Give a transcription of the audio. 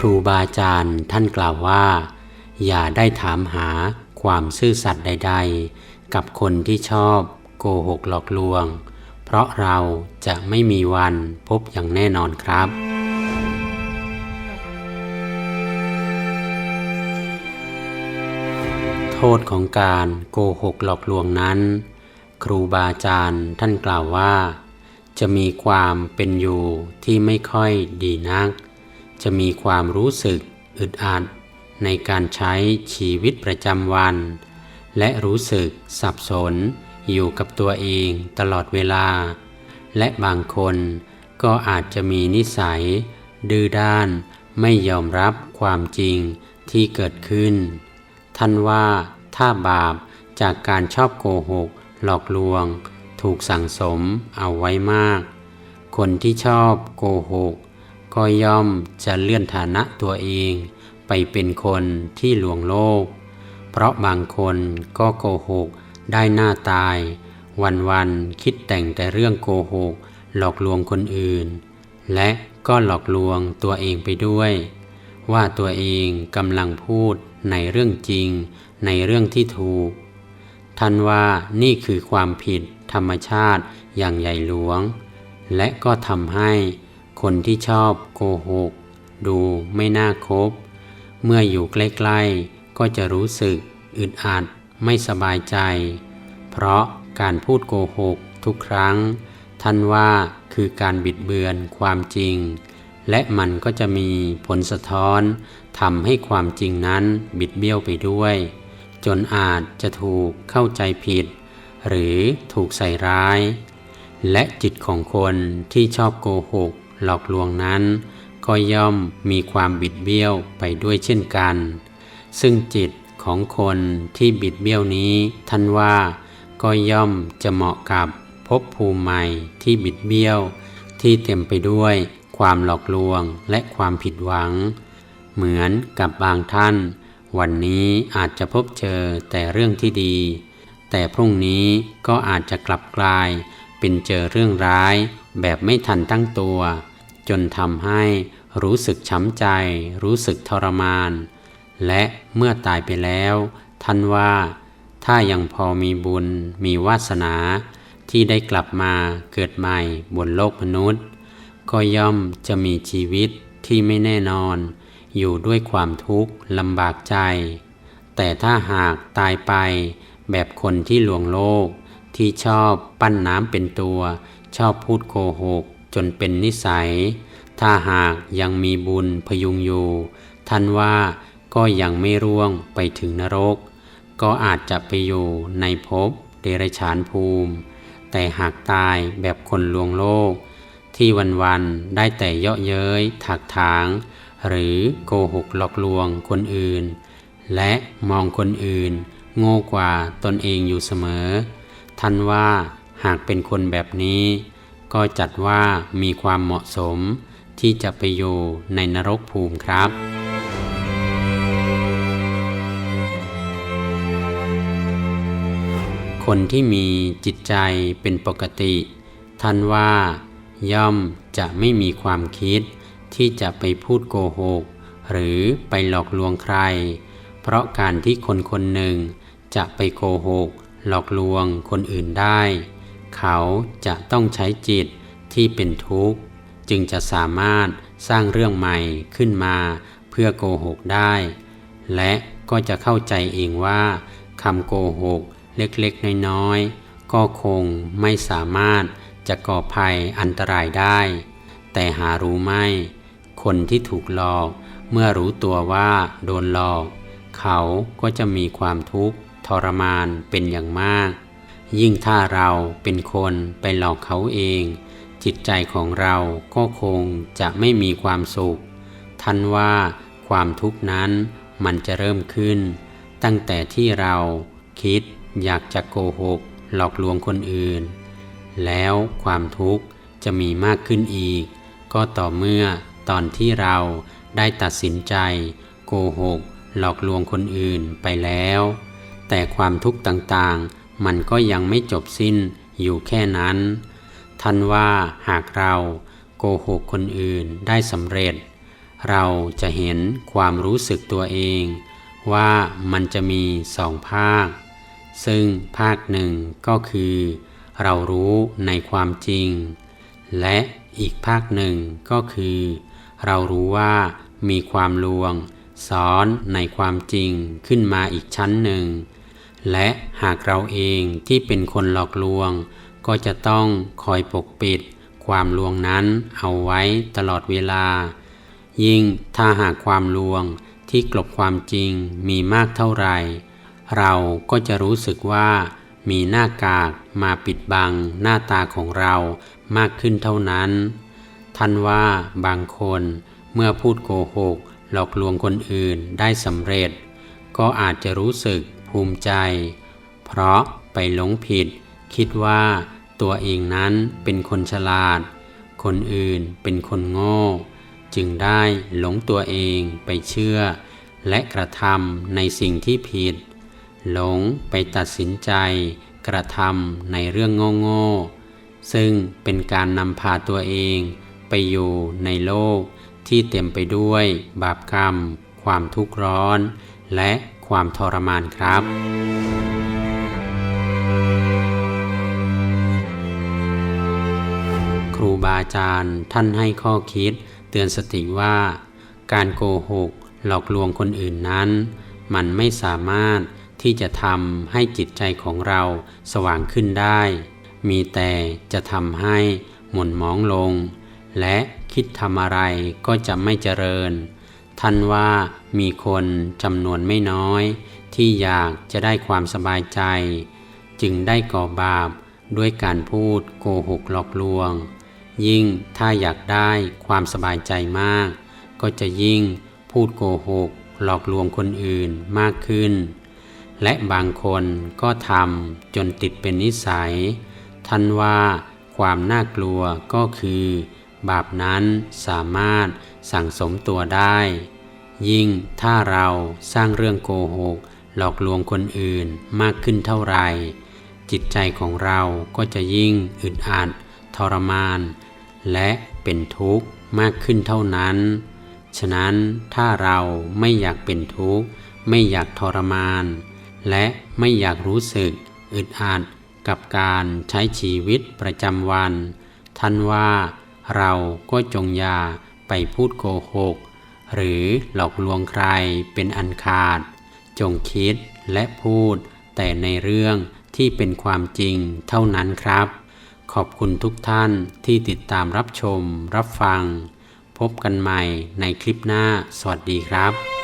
ครูบาอาจารย์ท่านกล่าวว่า อย่าได้ถามหาความซื่อสัตย์ใด ๆ กับคนที่ชอบโกหกหลอกลวง เพราะเราจะไม่มีวันพบอย่างแน่นอนครับโทษของการโกหกหลอกลวงนั้น ครูบาอาจารย์ท่านกล่าวว่า จะมีความเป็นอยู่ที่ไม่ค่อยดีนัก จะมีความรู้สึกอึดอัดในการใช้ชีวิตประจำวัน และรู้สึกสับสนอยู่กับตัวเองตลอดเวลา และบางคนก็อาจจะมีนิสัย ดื้อด้านไม่ยอมรับความจริงที่เกิดขึ้น ท่านว่าถ้าบาปจากการชอบโกหก หลอกลวง ถูกสั่งสมเอาไว้มาก คนที่ชอบโกหก ก็ย่อมจะเลื่อนฐานะตัวเองไปเป็นคนที่ลวงโลก เพราะบางคนก็โกหกได้หน้าตาย วันๆคิดแต่งแต่เรื่องโกหก หลอกลวงคนอื่น และก็หลอกลวงตัวเองไปด้วย ว่าตัวเองกำลังพูดในเรื่องจริง ในเรื่องที่ถูก ท่านว่านี่คือความผิดธรรมชาติอย่างใหญ่หลวง และก็ทำให้ คนที่ชอบโกหก ดูไม่น่าคบ เมื่ออยู่ใกล้ๆ ก็จะรู้สึกอึดอัดไม่สบายใจ เพราะการพูดโกหกทุกครั้ง ท่านว่าคือการบิดเบือนความจริง และมันก็จะมีผลสะท้อนทำให้ความจริงนั้นบิดเบี้ยวไปด้วย จนอาจจะถูกเข้าใจผิด หรือถูกใส่ร้าย และจิตของคนที่ชอบโกหก หลอกลวงนั้น ก็ย่อมมีความบิดเบี้ยวไปด้วยเช่นกัน ซึ่งจิตของคนที่บิดเบี้ยวนี้ ท่านว่าก็ย่อมจะเหมาะกับภพภูมิใหม่ที่บิดเบี้ยว ที่เต็มไปด้วยความหลอกลวงและความผิดหวัง เหมือนกับบางท่าน วันนี้อาจจะพบเจอแต่เรื่องที่ดี แต่พรุ่งนี้ก็อาจจะกลับกลายเป็นเจอเรื่องร้าย แบบไม่ทันตั้งตัว จนทำให้รู้สึกช้ำใจ รู้สึกทรมาน และเมื่อตายไปแล้ว ท่านว่า ถ้ายังพอมีบุญ มีวาสนา ที่ได้กลับมาเกิดใหม่บนโลกมนุษย์ ก็ย่อมจะมีชีวิตที่ไม่แน่นอน อยู่ด้วยความทุกข์ลำบากใจ แต่ถ้าหากตายไป แบบคนที่ลวงโลกที่ชอบปั้นน้ำเป็นตัว ชอบพูดโกหกจนเป็นนิสัย ถ้าหากยังมีบุญพยุงอยู่ ท่านว่าก็ยังไม่ร่วงไปถึงนรก ก็อาจจะไปอยู่ในภพเดรัจฉานภูมิ แต่หากตายแบบคนลวงโลก ที่วันๆได้แต่เยาะเย้ยถักถาง หรือโกหกหลอกลวงคนอื่น และมองคนอื่น โง่กว่าตนเองอยู่เสมอ ท่านว่า หากเป็นคนแบบนี้ ก็จัดว่ามีความเหมาะสมที่จะไปอยู่ในนรกภูมิครับ คนที่มีจิตใจเป็นปกติ ท่านว่า ย่อมจะไม่มีความคิดที่จะไปพูดโกหก หรือไปหลอกลวงใคร เพราะการที่คนคนหนึ่งจะไปโกหก หลอกลวงคนอื่นได้ เขาจะต้องใช้จิตที่เป็นทุกข์ จึงจะสามารถสร้างเรื่องใหม่ขึ้นมาเพื่อโกหกได้ และก็จะเข้าใจเองว่าคำโกหกเล็กๆ น้อยๆ ก็คงไม่สามารถจะก่อภัยอันตรายได้ แต่หารู้ไม่ คนที่ถูกหลอกเมื่อรู้ตัวว่าโดนหลอก เขาก็จะมีความทุกข์ทรมานเป็นอย่างมาก ยิ่งถ้าเราเป็นคนไปหลอกเขาเอง จิตใจของเราก็คงจะไม่มีความสุข ท่านว่าความทุกข์นั้นมันจะเริ่มขึ้น ตั้งแต่ที่เราคิดอยากจะโกหก หลอกลวงคนอื่น แล้วความทุกข์จะมีมากขึ้นอีก ก็ต่อเมื่อตอนที่เราได้ตัดสินใจ โกหก หลอกลวงคนอื่นไปแล้ว แต่ความทุกข์ต่างๆ มันก็ยังไม่จบสิ้นอยู่แค่นั้น ท่านว่าหากเราโกหกคนอื่นได้สำเร็จ เราจะเห็นความรู้สึกตัวเอง ว่ามันจะมีสองภาค ซึ่งภาคหนึ่งก็คือ เรารู้ในความจริง และอีกภาคหนึ่งก็คือ เรารู้ว่ามีความลวง ซ้อนในความจริงขึ้นมาอีกชั้นหนึ่ง และหากเราเองที่เป็นคนหลอกลวง ก็จะต้องคอยปกปิด ความลวงนั้นเอาไว้ตลอดเวลา ยิ่งถ้าหากความลวงที่กลบความจริงมีมากเท่าไหร่ เราก็จะรู้สึกว่ามีหน้ากากมาปิดบังหน้าตาของเรามากขึ้นเท่านั้น ท่านว่าบางคนเมื่อพูดโกหก หลอกลวงคนอื่นได้สำเร็จ ก็อาจจะรู้สึก ภูมิใจ เพราะไปหลงผิด คิดว่าตัวเองนั้นเป็นคนฉลาด คนอื่นเป็นคนโง่ จึงได้หลงตัวเองไปเชื่อ และกระทำในสิ่งที่ผิด หลงไปตัดสินใจ กระทำในเรื่องโง่ๆซึ่งเป็นการนำพาตัวเองไปอยู่ในโลกที่เต็มไปด้วยบาปกรรม ความทุกข์ร้อน และ ความทรมานครับ ครูบาอาจารย์ท่านให้ข้อคิด เตือนสติว่า การโกหกหลอกลวงคนอื่นนั้น มันไม่สามารถที่จะทำให้จิตใจของเราสว่างขึ้นได้ มีแต่จะทำให้หม่นหมองลง และคิดทำอะไรก็จะไม่เจริญ ท่านว่า มีคนจำนวนไม่น้อย ที่อยากจะได้ความสบายใจ จึงได้ก่อบาปด้วยการพูดโกหกหลอกลวง ยิ่งถ้าอยากได้ความสบายใจมาก ก็จะยิ่งพูดโกหกหลอกลวงคนอื่นมากขึ้น และบางคนก็ทำจนติดเป็นนิสัย ท่านว่าความน่ากลัวก็คือ บาปนั้นสามารถสั่งสมตัวได้ ยิ่งถ้าเราสร้างเรื่องโกหก หลอกลวงคนอื่นมากขึ้นเท่าไหร่ จิตใจของเราก็จะยิ่งอึดอัดทรมาน และเป็นทุกข์มากขึ้นเท่านั้น ฉะนั้นถ้าเราไม่อยากเป็นทุกข์ ไม่อยากทรมาน และไม่อยากรู้สึกอึดอัดกับการใช้ชีวิตประจำวัน ท่านว่าเราก็จงอย่าไปพูดโกหก หรือหลอกลวงใครเป็นอันขาด จงคิดและพูด แต่ในเรื่องที่เป็นความจริงเท่านั้นครับ ขอบคุณทุกท่านที่ติดตามรับชมรับฟัง พบกันใหม่ในคลิปหน้า สวัสดีครับ